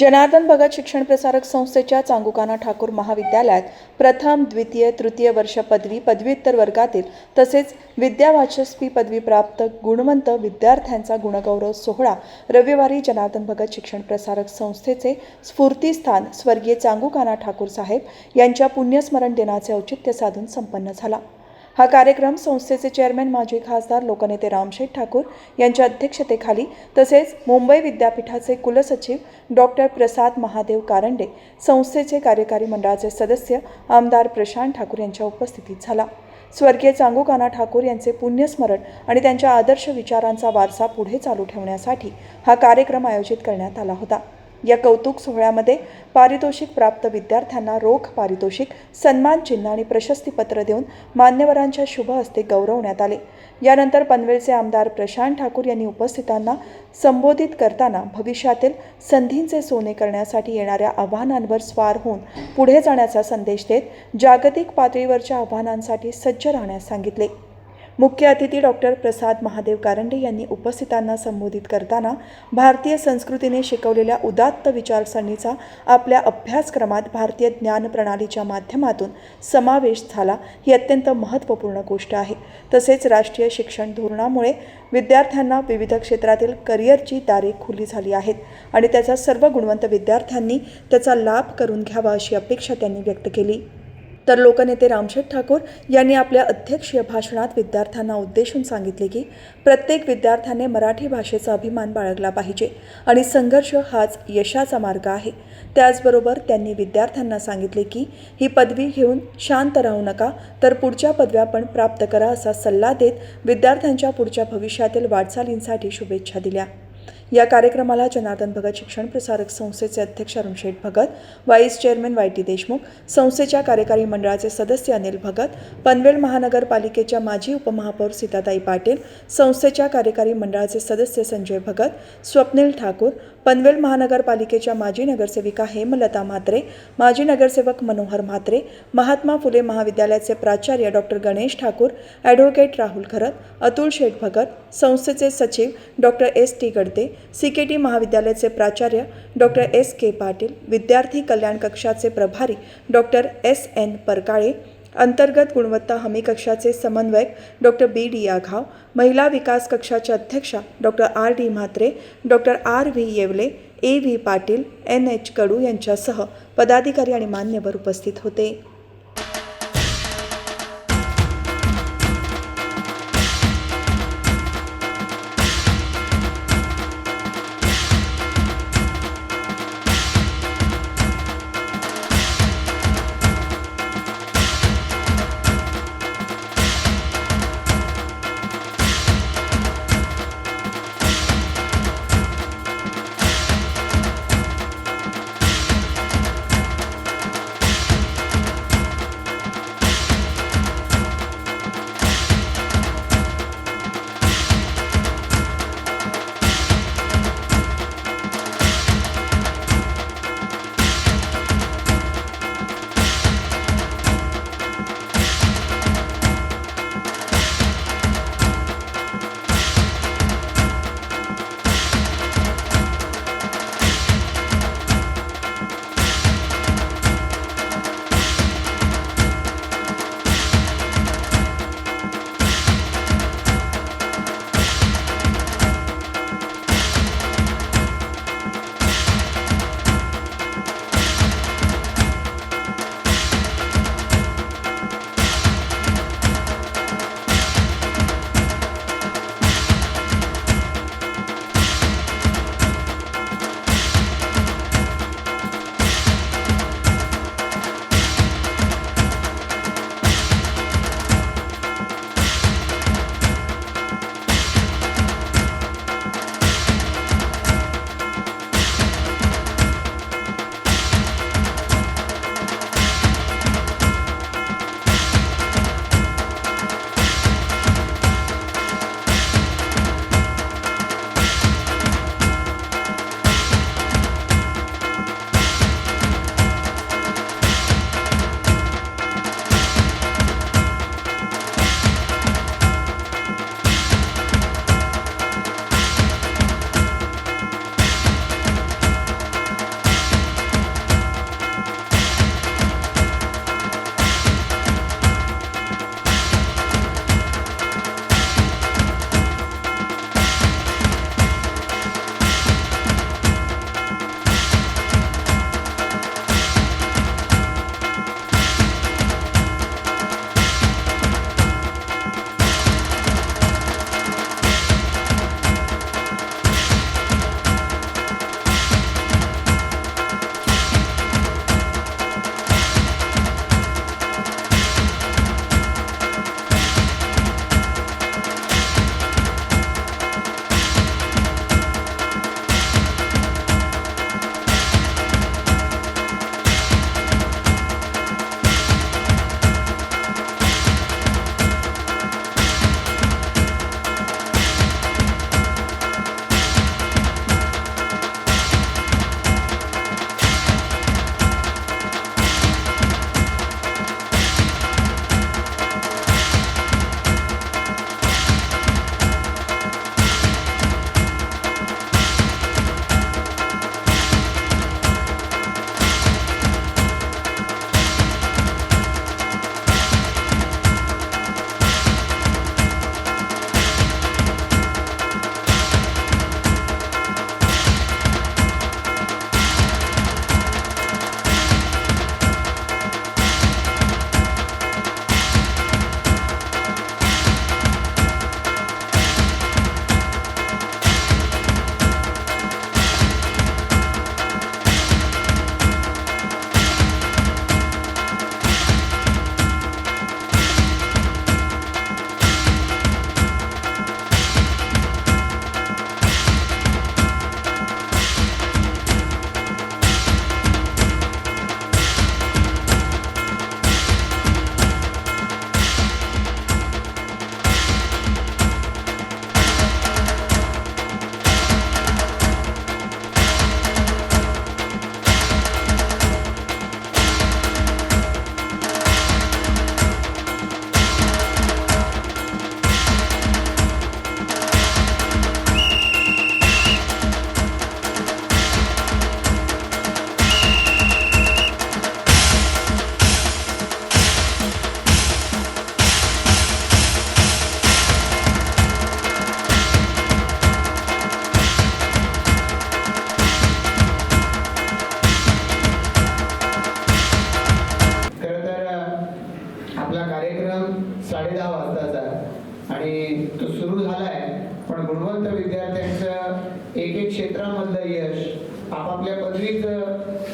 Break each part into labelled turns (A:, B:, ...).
A: जनार्दन भगत शिक्षण प्रसारक संस्थेच्या चांगुकाना ठाकूर महाविद्यालयात प्रथम द्वितीय तृतीय वर्ष पदवी पदव्युत्तर वर्गातील तसेच विद्यावाचस्पी पदवी प्राप्त गुणवंत विद्यार्थ्यांचा गुणगौरव सोहळा रविवारी जनार्दन भगत शिक्षण प्रसारक संस्थेचे स्फूर्तीस्थान स्वर्गीय चांगुकाना ठाकूर साहेब यांच्या पुण्यस्मरण दिनाचे औचित्य साधून संपन्न झाला. हा कार्यक्रम संस्थेचे चेअरमॅन माजी खासदार लोकनेते रामशेठ ठाकूर यांच्या अध्यक्षतेखाली तसेच मुंबई विद्यापीठाचे कुलसचिव डॉक्टर प्रसाद महादेव कारंडे संस्थेचे कार्यकारी मंडळाचे सदस्य आमदार प्रशांत ठाकूर यांच्या उपस्थितीत झाला. स्वर्गीय चांगुकाना ठाकूर यांचे पुण्यस्मरण आणि त्यांच्या आदर्श विचारांचा वारसा पुढे चालू ठेवण्यासाठी हा कार्यक्रम आयोजित करण्यात आला होता. या कौतुक सोहळ्यामध्ये पारितोषिक प्राप्त विद्यार्थ्यांना रोख पारितोषिक सन्मान चिन्ह आणि प्रशस्तीपत्र देऊन मान्यवरांच्या शुभ हस्ते गौरवण्यात आले. यानंतर पनवेलचे आमदार प्रशांत ठाकूर यांनी उपस्थितांना संबोधित करताना भविष्यातील संधींचे सोने करण्यासाठी येणाऱ्या आव्हानांवर स्वार होऊन पुढे जाण्याचा संदेश देत जागतिक पातळीवरच्या आव्हानांसाठी सज्ज राहण्यास सांगितले. मुख्य अतिथी डॉक्टर प्रसाद महादेव कारंडे यांनी उपस्थितांना संबोधित करताना भारतीय संस्कृतीने शिकवलेल्या उदात्त विचारसरणीचा आपल्या अभ्यासक्रमात भारतीय ज्ञान प्रणालीच्या माध्यमातून समावेश झाला ही अत्यंत महत्त्वपूर्ण गोष्ट आहे. तसेच राष्ट्रीय शिक्षण धोरणामुळे विद्यार्थ्यांना विविध क्षेत्रातील करिअरची दारे खुली झाली आहेत आणि त्याचा सर्व गुणवंत विद्यार्थ्यांनी त्याचा लाभ करून घ्यावा अशी अपेक्षा त्यांनी व्यक्त केली. तर लोकनेते रामशेठ ठाकूर यांनी आपल्या अध्यक्षीय भाषणात विद्यार्थ्यांना उद्देशून सांगितले की प्रत्येक विद्यार्थ्याने मराठी भाषेचा अभिमान बाळगला पाहिजे आणि संघर्ष हाच यशाचा मार्ग आहे. त्याचबरोबर त्यांनी विद्यार्थ्यांना सांगितले की ही पदवी घेऊन शांत राहू नका तर पुढच्या पदव्या पण प्राप्त करा असा सल्ला देत विद्यार्थ्यांच्या पुढच्या भविष्यातील वाटचालींसाठी शुभेच्छा दिल्या. या कार्यक्रमाला जनार्दन भगत शिक्षण प्रसारक संस्थेचे अध्यक्ष Arun Sheth Bhagat vice chairman Y T Deshmukh संस्थेच्या कार्यकारी मंडळाचे सदस्य अनिल भगत पनवेल महानगरपालिकेच्या माजी उपमहापौर सीताताई पाटील संस्थेच्या कार्यकारी मंडळाचे सदस्य संजय भगत स्वप्नील ठाकूर पनवेल महानगरपालिकेच्या माजी नगरसेविका हेमलता म्हात्रे माजी नगरसेवक मनोहर म्हात्रे महात्मा फुले महाविद्यालयाचे प्राचार्य डॉक्टर गणेश ठाकूर ॲडव्होकेट राहुल खरत अतुल शेठ भगत संस्थेचे सचिव doctor S. T. Gadte C. K. T. महाविद्यालयाचे प्राचार्य डॉक्टर एस. के. पाटील विद्यार्थी कल्याण कक्षाचे प्रभारी डॉक्टर एस. एन. परकाळे अंतर्गत गुणवत्ता हमी कक्षाचे समन्वयक डॉक्टर बी. डी. आघाव महिला विकास कक्षाच्या अध्यक्षा doctor R. D. Mhatre doctor R. V. Yevle A. V. Patil N. H. Kadu यांच्यासह पदाधिकारी आणि मान्यवर उपस्थित होते.
B: साडेदहा वाजताचा आणि तो सुरू झालाय पण गुणवंत विद्यार्थ्यांचं एक एक क्षेत्रामधलं यश आपापल्या पदवीच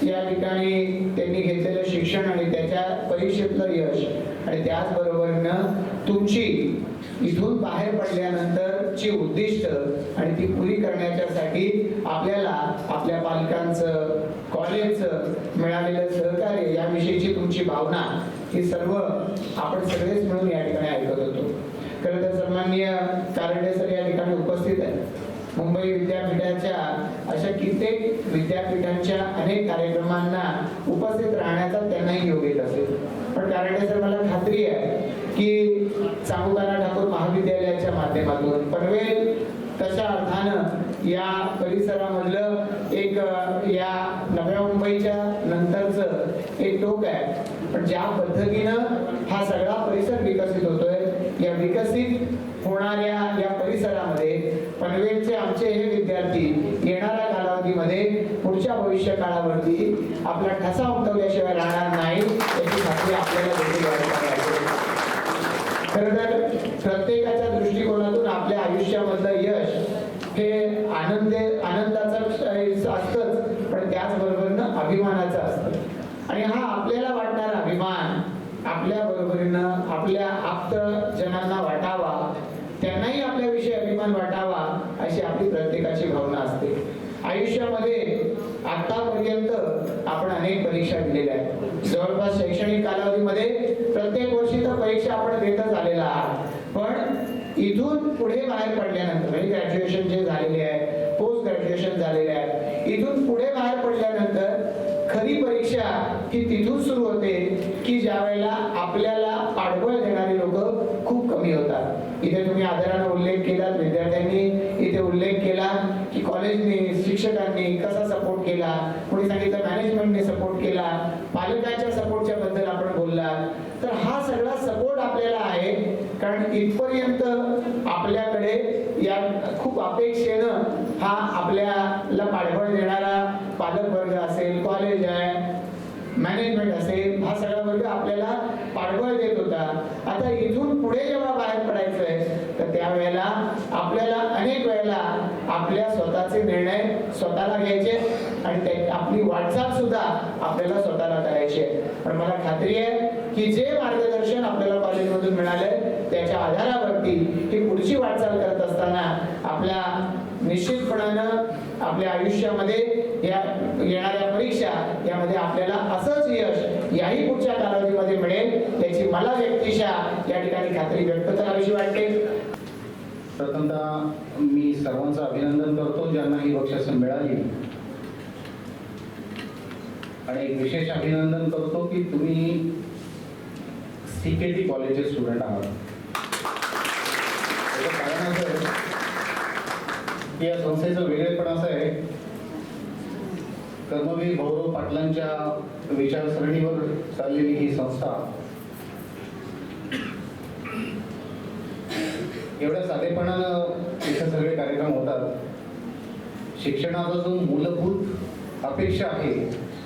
B: या ठिकाणी त्यांनी घेतलेलं शिक्षण आणि त्याच्या परीक्षेतलं यश आणि त्याचबरोबरीनं तुमची इथून बाहेर पडल्यानंतरची उद्दिष्ट आणि ती पुरी करण्याच्यासाठी आपल्याला आपल्या पालकांचं कॉलेजचं मिळालेलं सहकार्य याविषयीची तुमची भावना ही सर्व आपण सगळेच मिळून या ठिकाणी ऐकत होतो. खरं तर सन्माननीय कारडे सर या ठिकाणी उपस्थित आहेत. मुंबई विद्यापीठाच्या अशा कित्येक विद्यापीठांच्या अनेक कार्यक्रमांना उपस्थित राहण्याचा त्यांनाही योग येत असेल. पण कारडे सर मला खात्री आहे की चांगुकाना ठाकूर महाविद्यालयाच्या माध्यमातून पनवेल तशा अर्थानं या परिसरामधलं एक या नव्या मुंबईच्या नंतरचं एक टोक आहे. पण ज्या पद्धतीनं हा सगळा परिसर विकसित होतोय या विकसित होणाऱ्या या परिसरामध्ये पनवेलचे आमचे हे विद्यार्थी येणाऱ्या कालावधीमध्ये पुढच्या भविष्य काळावरती आपला ठसा उमटवल्याशिवाय राहणार नाही याची खात्री आपल्याला देखील वाटत तर प्रत्येकाच्या दृष्टिकोनातून आपल्या आयुष्यामधलं यश हे आनंद आनंदाचं असतंच पण त्याचबरोबरनं अभिमानाचं असतं. आणि हा आपल्याला वाटणारा अभिमान आपल्या बरोबरीनं आपल्या आप्त जणांना वाटावा त्यांनाही आपल्याविषयी अभिमान वाटावा अशी आपली प्रत्येकाची भावना असते. आयुष्यामध्ये आतापर्यंत आपण अनेक परीक्षा दिलेल्या आहेत. जवळपास शैक्षणिक कालावधीमध्ये प्रत्येक वर्षी तर परीक्षा आपण देतच आलेला आहात. पण इथून पुढे बाहेर पडल्यानंतर म्हणजे ग्रॅज्युएशन जे झालेले आहे पोस्ट ग्रॅज्युएशन झालेले आहे इथून पुढे बाहेर पडल्यानंतर खरी परीक्षा की तिथून सुरू होते की ज्या वेळेला आपल्याला पाठबळ देणारे लोक खूप कमी होतात. इथे तुम्ही आदराने उल्लेख केला विद्यार्थ्यांनी इथे उल्लेख केला की कॉलेजने शिक्षकांनी कसा सपोर्ट केला कोणी सांगितलं मॅनेजमेंटने सपोर्ट केला पालकांच्या सपोर्टच्या बद्दल आपण बोलला तर हा सगळा सपोर्ट आपल्याला आहे कारण इथपर्यंत आपल्याकडे या खूप अपेक्षेनं हा आपल्याला पाठबळ देणारा पालक वर्ग असेल कॉलेज आहे मॅनेजमेंट असेल हा सगळा वर्ग आपल्याला पाठबळ देत होता. आता इथून पुढे जेव्हा बाहेर पडायचं आहे तर त्यावेळेला आपल्याला अनेक वेळेला आपल्या स्वतःचे निर्णय स्वतःला घ्यायचे आणि आपली वाटचाल सुद्धा आपल्याला स्वतःला करायची. आहे पण मला खात्री आहे की जे मार्गदर्शन आपल्याला कॉलेजमधून मिळालंय त्याच्या आधारावरती ही पुढची वाटचाल करत असताना आपल्या निश्चितपणानं आपल्या आयुष्यामध्ये या येणाऱ्या परीक्षा यामध्ये आपल्याला असंच यश याही पुढच्या कालावधीमध्ये मिळेल याची मला व्यक्तिशा या ठिकाणी खात्री व्यक्त करावीशी वाटते.
C: प्रथमतः मी सर्वांचं अभिनंदन करतो ज्यांना ही बक्षिसं मिळाली. आणि एक विशेष अभिनंदन करतो की तुम्ही सी के टी कॉलेजचे स्टुडंट आहात त्याचं कारण असं आहे की या संस्थेचं वेगळेपण असं आहे. कर्मवीर भाऊराव पाटलांच्या विचारसरणीवर चाललेली ही संस्था एवढ्या साधेपणानं इथे सगळे कार्यक्रम होतात. शिक्षणाचा जो मूलभूत अपेक्षा आहे.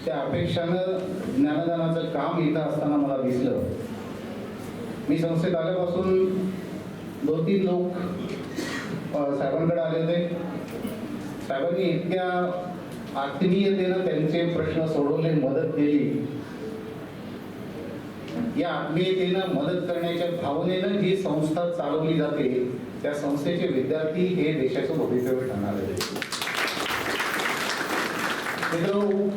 C: त्या अपेक्षानं ज्ञानदानाचं काम इथं असताना मला दिसलं. मी संस्थेत आल्यापासून दोन तीन लोक साहेबांकडे आले होते. साहेबांनी इतक्या आत्मीयतेनं त्यांचे प्रश्न सोडवले मदत केली. या आत्मीयतेनं मदत करण्याच्या भावनेनं जी संस्था चालवली जाते त्या संस्थेचे विद्यार्थी हे देशाचं भवितव्य ठरणार आहे मित्रांनो,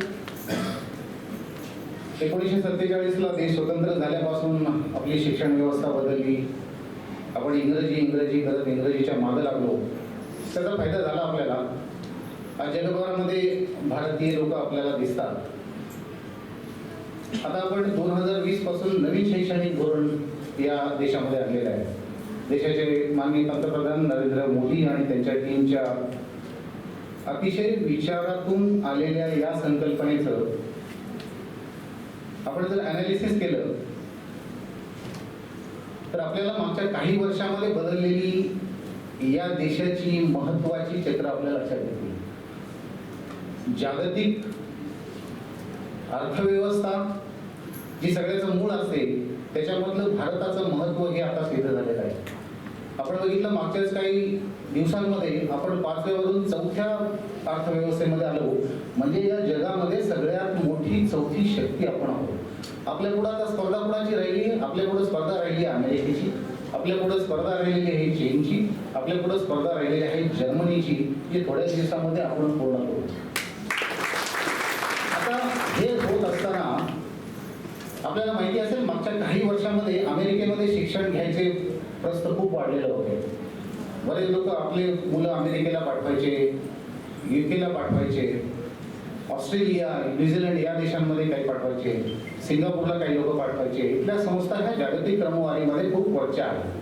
C: एकोणीसशे सत्तेचाळीसला देश स्वतंत्र झाल्यापासून आपली शिक्षण व्यवस्था बदलली. आपण इंग्रजी इंग्रजी करत इंग्रजीच्या मागं लागलो. त्याचा फायदा झाला आपल्याला. आज जगभरामध्ये भारतीय लोक आपल्याला दिसतात. आता आपण दोन हजार वीसपासून नवीन शैक्षणिक धोरण या देशामध्ये आणलेलं आहे. देशाचे माननीय पंतप्रधान नरेंद्र मोदी आणि त्यांच्या टीमच्या अतिशय विचारातून आलेल्या या संकल्पनेचं आपण जर अनालिसिस केलं तर आपल्याला मागच्या काही वर्षामध्ये बदललेली या देशाची महत्वाची चित्र आपल्या लक्षात येते जागतिक अर्थव्यवस्था जी सगळ्याचं मूळ असते त्याच्यामधलं भारताचं महत्त्व हे आता सिद्ध झालेलं आहे. आपण बघितलं मागच्याच काही दिवसांमध्ये आपण पाचव्यावरून चौथ्या अर्थव्यवस्थेमध्ये आलो. म्हणजे या जगामध्ये सगळ्यात मोठी चौथी शक्ती आपण आहोत. आपल्या पुढे आता स्पर्धा कुणाची राहिली? आपल्या पुढे स्पर्धा राहिली आहे अमेरिकेची आपल्या पुढे स्पर्धा राहिलेली आहे चीनची. आपल्या पुढे स्पर्धा राहिलेली आहे जर्मनीची. जी थोड्याच दिवसामध्ये आपण पूर्ण करू. आता हे होत असताना आपल्याला माहिती असेल मागच्या काही वर्षामध्ये अमेरिकेमध्ये शिक्षण घ्यायचे प्रस्त खूप वाढलेले होते. बरेच लोक आपले मुलं अमेरिकेला पाठवायचे युकेला पाठवायचे ऑस्ट्रेलिया न्यूझीलंड या देशांमध्ये काही पाठवायचे. सिंगापूरला काही लोक पाठवायचे इथल्या संस्था ह्या जागतिक क्रमवारीमध्ये खूप वरच्या आहेत.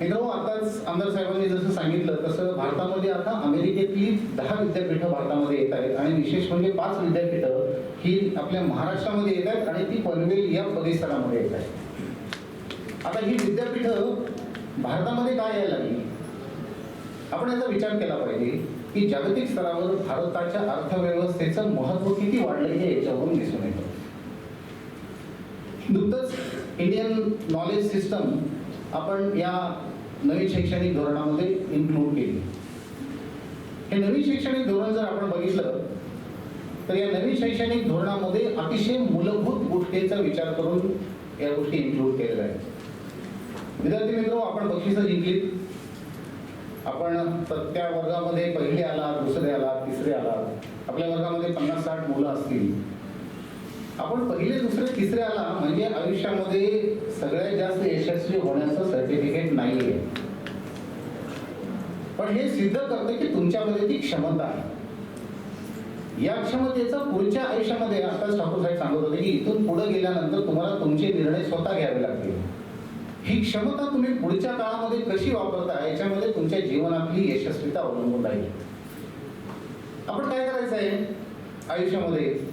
C: मित्रांनो आताच आमदार साहेबांनी जसं सांगितलं तसं भारतामध्ये आता अमेरिकेतली दहा विद्यापीठं भारतामध्ये येत आहेत. आणि विशेष म्हणजे पाच विद्यापीठं ही आपल्या महाराष्ट्रामध्ये येत आहेत आणि ती पनवेल या परिसरामध्ये येत आहेत. आता ही विद्यापीठं भारतामध्ये काय यायला लागली? आपण याचा विचार केला पाहिजे की जागतिक स्तरावर भारताच्या अर्थव्यवस्थेचं महत्त्व किती वाढलं हे याच्यावरून दिसून येतं. नुकतंच इंडियन नॉलेज सिस्टम आपण या नवीन शैक्षणिक धोरणामध्ये इन्क्लूड केली. हे नवीन शैक्षणिक धोरण जर आपण बघितलं तर या नवीन शैक्षणिक धोरणामध्ये अतिशय मूलभूत गोष्टींचा विचार करून या गोष्टी इन्क्लूड केलेल्या आहेत. विद्यार्थी मित्र आपण बक्षिसं जिंकलीत आपण त्या वर्गामध्ये पहिले आला दुसरे आला तिसरे आला आपल्या वर्गामध्ये पन्नास साठ मुलं असतील. आपण पहिले दुसरे तिसरे आला म्हणजे आयुष्यामध्ये सगळ्यात जास्त यशस्वी होण्याचं सर्टिफिकेट नाहीये. पण हे सिद्ध करते की तुमच्यामध्ये ती क्षमता आहे. या क्षमतेचा पुढच्या आयुष्यामध्ये आताच ठाकूर साहेब सांगत होते की इथून पुढे गेल्यानंतर तुम्हाला तुमचे निर्णय स्वतः घ्यावे लागतील. ही क्षमता तुम्ही पुढच्या काळामध्ये कशी वापरता याच्यामध्ये तुमच्या जीवनातली यशस्वीता अवलंबून राहील. आपण काय करायचं आहे? आयुष्यामध्ये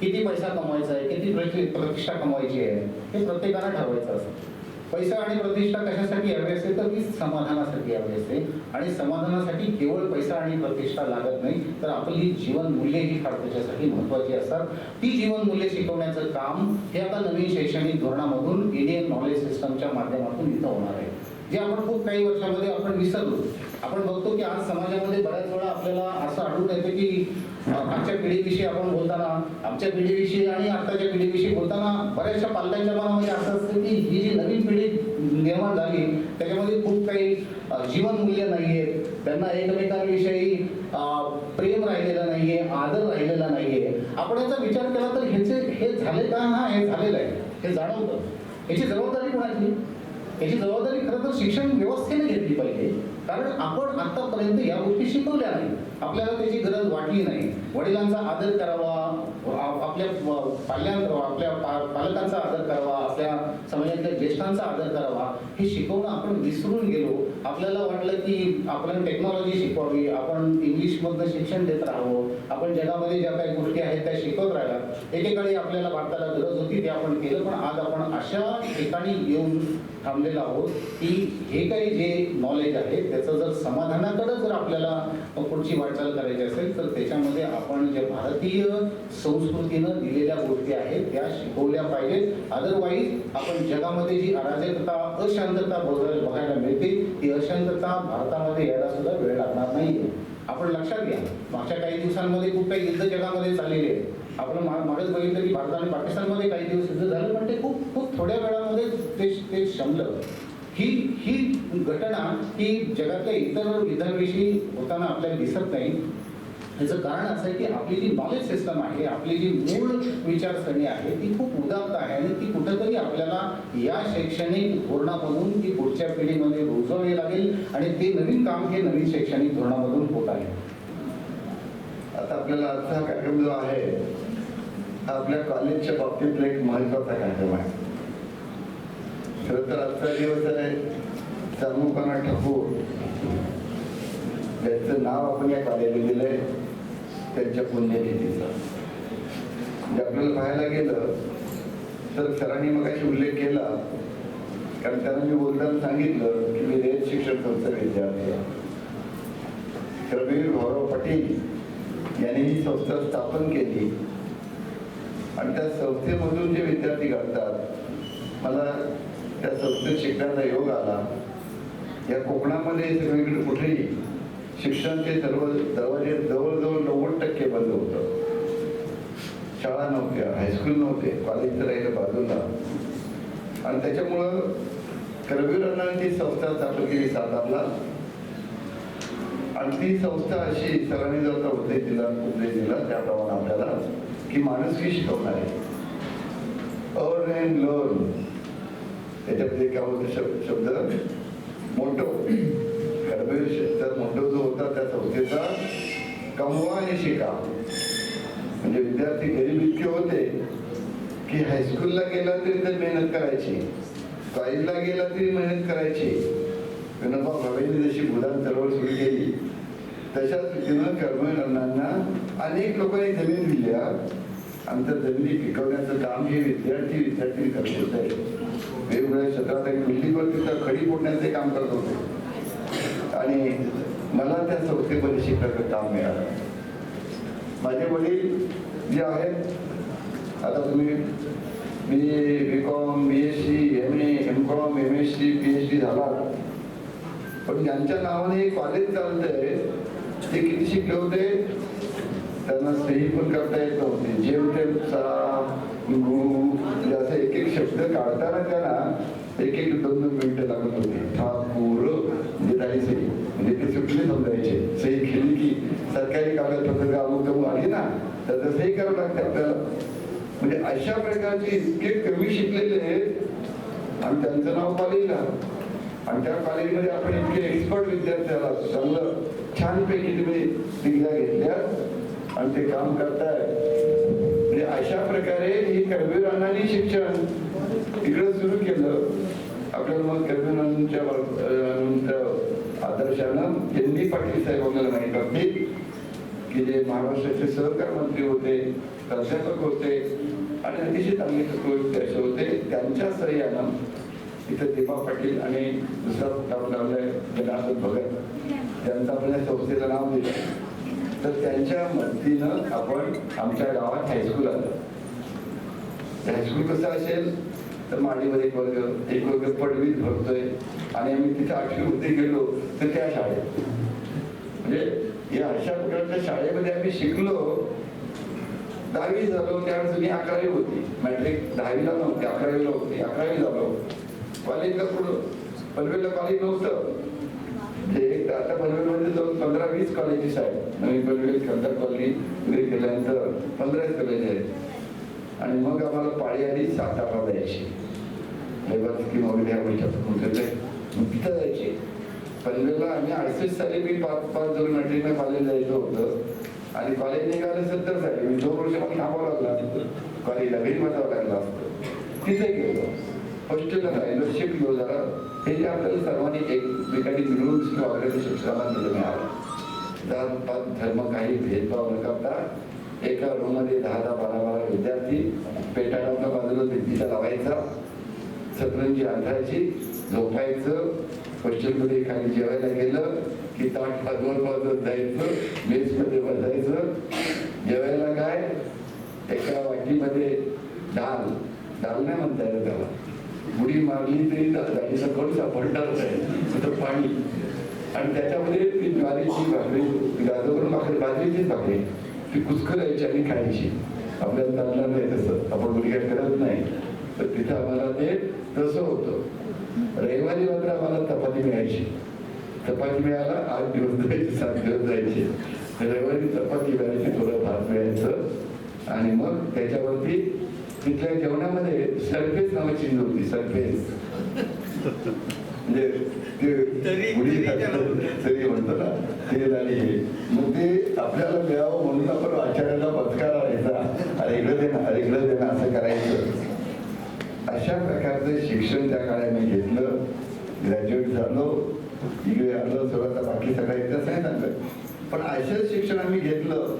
C: किती पैसा कमवायचा आहे किती प्रतिष्ठा कमवायची आहे हे प्रत्येकाला ठरवायचं असतं. पैसा आणि प्रतिष्ठा कशासाठी हवी असते? तर ती समाधानासाठी हवी असते. आणि समाधानासाठी केवळ पैसा आणि प्रतिष्ठा लागत नाही तर आपली जीवन मूल्य ही फार त्याच्यासाठी महत्वाची असतात. ती जीवन मूल्य शिकवण्याचं काम हे आता नवीन शैक्षणिक धोरणामधून इंडियन नॉलेज सिस्टमच्या माध्यमातून इथं होणार आहे. जे आपण खूप काही वर्षामध्ये आपण विसरलो. आपण बघतो की आज समाजामध्ये बऱ्याच वेळा आपल्याला असं आढळून येतं की अ, आजच्या पिढीविषयी आपण बोलताना आमच्या पिढीविषयी आणि आताच्या पिढीविषयी बोलताना बऱ्याचशा पालकांच्या मनामध्ये असं असतं की ही जी नवीन पिढी निर्माण झाली त्याच्यामध्ये खूप काही जीवनमूल्य नाही नाहीये. त्यांना एकमेकांविषयी प्रेम राहिलेलं नाहीये आदर राहिलेला नाहीये. आपण याचा विचार केला तर ह्याचे हे झाले का? हा हे झालेलं आहे. हे जाणवतं. याची जबाबदारी कोणाची? याची जबाबदारी खरं तर शिक्षण व्यवस्थेने घेतली पाहिजे. कारण आपण आतापर्यंत या गोष्टी शिकवल्या नाही आपल्याला त्याची गरज वाटली नाही. वडिलांचा आदर करावा आपल्या व- पाल्यां आपल्या पा- पालकांचा आदर करावा आपल्या समाजातल्या ज्येष्ठांचा आदर करावा हे शिकवणं आपण विसरून गेलो. आपल्याला वाटलं की आपण टेक्नॉलॉजी शिकवावी आपण इंग्लिशमधनं शिक्षण देत राहावं. आपण जगामध्ये ज्या काही गोष्टी आहेत त्या शिकवत राहिल्या एकेकाळी आपल्याला भारताला गरज होती ते आपण केलं पण आज आपण अशा ठिकाणी येऊन थांबलेलो आहोत की हे काही जे नॉलेज आहे त्याचं जर समाधान आपल्याला पुढची वाटचाल करायची असेल तर त्याच्यामध्ये आपण जे भारतीय संस्कृतीनं दिलेल्या गोष्टी आहेत त्या शिकवल्या पाहिजेत. अदरवाईज आपण जगामध्ये जी अराजकता अशांतता बघायला मिळते ती अशांतता भारतामध्ये यायला सुद्धा वेळ लागणार नाहीये. आपण लक्षात घ्या मागच्या काही दिवसांमध्ये खूप काही युद्ध जगामध्ये चाललेले आहे आपण मा- बघितलं की भारत आणि पाकिस्तानमध्ये काही दिवस युद्ध झालं पण ते खूप खूप थोड्या वेळामध्ये ते ते शमलं. ही ही घटना ही जगातल्या इतर विधानविषयी होताना आपल्याला दिसत नाही. याचं कारण असं आहे की आपली जी नॉलेज सिस्टम आहे आपली जी मूळ विचारसरणी आहे ती खूप उदात्त आहे आणि ती कुठंतरी आपल्याला या शैक्षणिक धोरणामधून ती पुढच्या पिढीमध्ये रुजवावी लागेल आणि ते नवीन काम हे नवीन शैक्षणिक धोरणामधून होत आहे.
D: आता आपल्याला आजचा कार्यक्रम जो आहे आपल्या कॉलेजच्या बाबतीतला एक महत्त्वाचा कार्यक्रम आहे. खरं तर आजचा दिवस आहे. सर्वपणा ठाकूर. त्यांचं नाव आपण या कॉलेजला दिलंय. त्यांच्या पुण्यतिथीचं. म्हणजे आपल्याला पाहायला गेलं तर सरांनी मग उल्लेख केला कारण त्यांना मी बोलताना सांगितलं की मी रेल शिक्षण संस्था विद्यार्थी रवीर भाऊराव पाटील यांनी ही संस्था स्थापन केली. आणि त्या संस्थेमधून जे विद्यार्थी घडतात मला त्या संस्थेत शिकण्याचा योग आला. या कोकणामध्ये सगळीकडे कुठेही शिक्षणाचे सर्व दरवाजे जवळजवळ नव्वद टक्के बंद होतं. शाळा नव्हत्या हायस्कूल नव्हते कॉलेज तर राहिलं बाजूला. आणि त्याच्यामुळं करवीरांची संस्था स्थापन केली सातारला. आणि ती संस्था अशी सरांनी जर उद्देश दिला उपदेश दिला त्याप्रमाणे आपल्याला की माणूस ही शिकवणार. आहे अर्न अँड लर्न. त्याच्यामध्ये काय होतं शब्द शब्द मोठव कर्मवीर तर मोठव जो होता त्या संस्थेचा कमवा आणि शिका. म्हणजे विद्यार्थी गरीब इतके होते की हायस्कूलला गेला तरी तर मेहनत करायची. कॉलेजला गेला तरी मेहनत करायची. विनोबा भावेने जशी भूदान चळवळ सुरू केली तशाच रीतीनं कर्मवीरांना अनेक लोकांनी जमीन दिल्या. आणि पिकवण्याचं काम हे विद्यार्थी विद्यार्थी करत होते. वेगवेगळ्या क्षेत्रात एक बिल्डिंगवर तिथं खडी फोडण्याचे काम करत होते. आणि मला त्या संस्थेमध्ये शिकण्याचं काम मिळालं. माझे वडील जे आहेत आता तुम्ही B B com B S C M A M com M S C P H D झाला पण ज्यांच्या नावाने कॉलेज आहे ते किती शिकले होते? त्यांना सही पण करता येत नव्हते. जेमतेमचा गु गुरु असे एक एक शब्द काढताना त्यांना एक एक दोन दोन मिनिटं लागत होती. ठाकूर म्हणजे झाली सही म्हणजे ते सुटले समजायचे. सही केली की सरकारी कागदपत्र अमुक तमुक आली ना तर सही करावं लागते आपल्याला. म्हणजे अशा प्रकारचे इतके कमी शिकलेले आहेत. आणि त्यांचं नाव कॉलेजला. आणि त्या कॉलेजमध्ये आपण इतके एक्सपर्ट विद्यार्थी आला. चांगलं छानपैकी तुम्ही डिग्र्या घेतल्या आणि ते काम करताय. म्हणजे अशा प्रकारे हे करवीर शिक्षण इकडे सुरू केलं. आपल्याला मग करवीर आदर्शानं त्यांनी पाटील साहेब आपल्याला माहीत असतील की जे महाराष्ट्राचे सहकार मंत्री होते प्राध्यापक होते आणि अतिशय चांगले तत्ववेत्ते असे होते. त्यांच्या सह्यानं इथं दीपा पाटील आणि दुसरा नाव जनार्दन भगत त्यांचं आपल्या संस्थेचं नाव दिलं. तर त्यांच्या मदतीनं आपण आमच्या गावात हायस्कूल आलं. हायस्कूल कसं असेल? तर माडीवर एक वर्ग एक वर्ग पडवीत भरतोय आणि आम्ही तिथे आठवी गेलो तर त्या शाळेत. म्हणजे या अशा प्रकारच्या शाळेमध्ये आम्ही शिकलो. दहावी झालो त्यावेळेस मी अकरावी होती. मॅट्रिक दहावीला नव्हती अकरावीला होती. अकरावी झालो. कॉलेजला पुढं. पनवेलला कॉलेज नव्हतं. आता पनवेलमध्ये जाऊन पंधरा वीस कॉलेजेस आहेत. नवी पनवेल खंदर कॉलनी वगैरे केल्यानंतर पंधराच कॉलेज आहेत. आणि मग आम्हाला पाळी आली सातारा जायची लेबर स्कीम वगैरे ह्या गोष्टी उतरले मग तिथं जायचे. पनवेलला आम्ही अडसष्ट साली मी पाच पाच दोन मॅट्रिकला कॉलेज जायचं होतं. आणि कॉलेज निघालं सत्तर साली. मी दोन वर्ष मला थांबावं लागला कॉलेजला घरी बसावं लागला असतं. तिथे गेलो. हॉस्टेलला राहिलो. शिकलो जरा हे जे आपल्याला सर्वांनी एकमेकांनी मिळून वागण्याचं शिक्षणाला दिलं मिळालं. जात पात धर्म काही भेदभाव न करता एका रूममध्ये दहा दहा बारा बारा विद्यार्थी पेटाडावच्या बाजूला भिंतीचा लावायचा सतरंजी आंधळायची झोपायचं हॉस्टेलमध्ये खाली जेवायला गेलं की ताट पाजवत पाजवत जायचं मेसमध्ये बसायचं. जेवायला काय? एका वाटीमध्ये डाल डाल नाही म्हणता येतं त्याला. गुढी मारली तरी गाडीचा कड सापडणारच आहे तर पाणी. आणि त्याच्यामध्ये ती ज्वारीची भाकरी गाजवरून भाकरी बाजरीचीच भाकरी. ती कुचकरायची आणि खायची. आपल्याला चालणार नाही तसं. आपण मुलगा करत नाही. तर तिथं आम्हाला ते तसं होतं. रविवारी मात्र आम्हाला चपाती मिळायची. चपाती मिळायला आठ दिवस जायचे सात दिवस जायचे. रविवारी चपाती मिळायची थोडं भात मिळायचं. आणि मग त्याच्यावरती तिथल्या जेवणामध्ये सरफेस नावाची चीज होती सरफेस म्हणजे तरी म्हणतो ना ते झाली मग ते आपल्याला मिळावं म्हणून आपण आचार्याला पत्कार आणायचा अरे इकडं दे ना अरे इकडं दे ना असं करायचं. अशा प्रकारचं शिक्षण त्या काळात मी घेतलं. ग्रॅज्युएट झालो. इकडे आलो सगळं बाकी सगळं एकदाच नाही झालं. पण असं शिक्षण आम्ही घेतलं.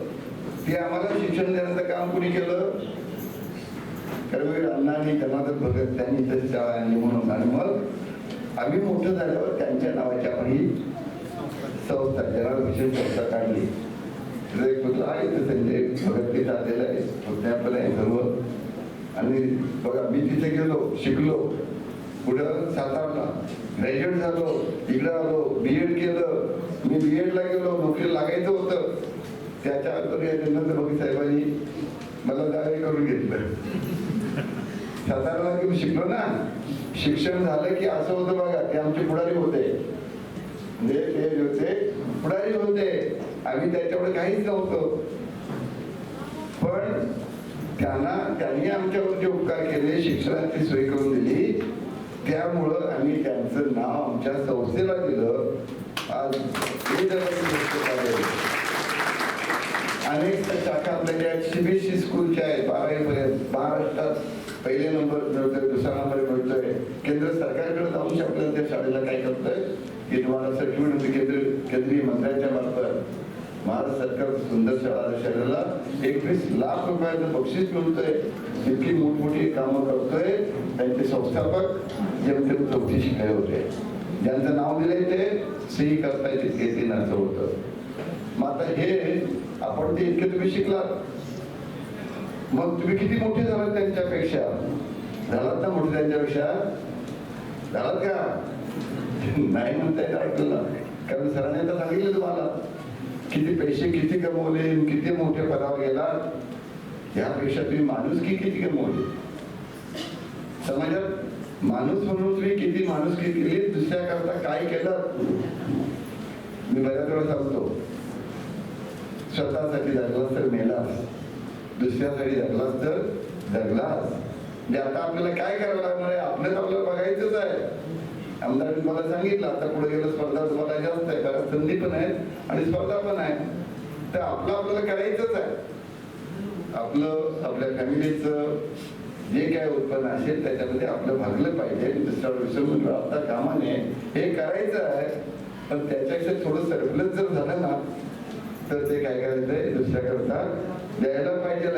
D: ते आम्हाला शिक्षण देण्याचं काम कुणी केलं? कर्मवीर अण्णांनी कर्नाटक भगत त्यांनी इथे म्हणून. आणि मग आम्ही मोठं झाल्यावर त्यांच्या नावाची आपण ही संस्था जनाभिषेक संस्था काढली. तिथं एक आहे ते संजय भगत तिथं आलेला आहे पुतळ्या पण आहे सर्व. आणि बघा मी तिथे गेलो शिकलो. पुढं सातारला ग्रॅज्युएट झालो इकडं आलो बी एड केलं. मी बी एडला गेलो नोकरी लागायचं होतं. त्याच्या नंतर बघी साहेबांनी मला जावे करून घेतलं. साताराला घेऊन शिकलो ना शिक्षण झालं की असं होतं बघा ते आमचे पुढारी होते. म्हणजे ते जे होते पुढारी होते आम्ही त्याच्याकडे काहीच नव्हतो. पण त्यांना त्यांनी आमच्यावर जे उपकार केले शिक्षणाची सोय करून दिली त्यामुळं आम्ही त्यांचं नाव आमच्या संस्थेला दिलं. आज अनेक शाखा आपल्या ज्या सीबीएसई स्कूलच्या आहेत बारावी पर्यंत महाराष्ट्रात पहिले नंबर मिळतोय दुसरा नंबर मिळतोय. केंद्र सरकारकडे जाऊन आपल्याला त्या शाळेला काय करतोय? की तुम्हाला सर्टिफिकेट म्हणजे केंद्र केंद्रीय मंत्र्यांच्या मार्फत महाराष्ट्र सरकार सुंदर शाळा शाळेला एकवीस लाख रुपयाचं बक्षीस मिळतोय. इतकी मोठमोठी कामं करतोय. त्यांचे संस्थापक जेमतेम चौथी शिकाय होते. ज्यांचं नाव दिलंय ते सही करता येते तीन असं होतं. मग आता हे आपण ते इतके तुम्ही शिकलात. मग तुम्ही किती मोठे झालात त्यांच्यापेक्षा? झालात ना मोठे त्यांच्यापेक्षा? झालात का? नाही म्हणताय येत कारण सरांनी आता सांगितलं तुम्हाला. किती पैसे किती कमवले किती मोठ्या पदावर गेला यापेक्षा तुम्ही माणूस की किती कमवले? समाजात माणूस म्हणून तुम्ही किती माणूस की केली दुसऱ्या करता काय केलं? मी बऱ्याच वेळा सांगतो. स्वतःसाठी जगलास तर मेला दुसऱ्यासाठी जगलाच तर जगलास म्हणजे आता आपल्याला काय करावं लागणार आहे? आपल्याच आपल्याला बघायचंच आहे. आमदारांनी मला सांगितलं आता पुढे गेलं स्पर्धा तुम्हाला जास्त आहे कारण संधी पण आहेत आणि स्पर्धा पण आहे तर आपलं आपल्याला करायचंच आहे. आपलं आपल्या फॅमिलीचं जे काय उत्पन्न असेल त्याच्यामध्ये आपलं भागलं पाहिजे. दुसरा विसरून म्हणजे आता कामाने हे करायचं आहे पण त्याच्यापेक्षा थोडं सरप्लस जर झालं ना तर ते काय करायचंय? दुसऱ्याकरता द्यायला पाहिजे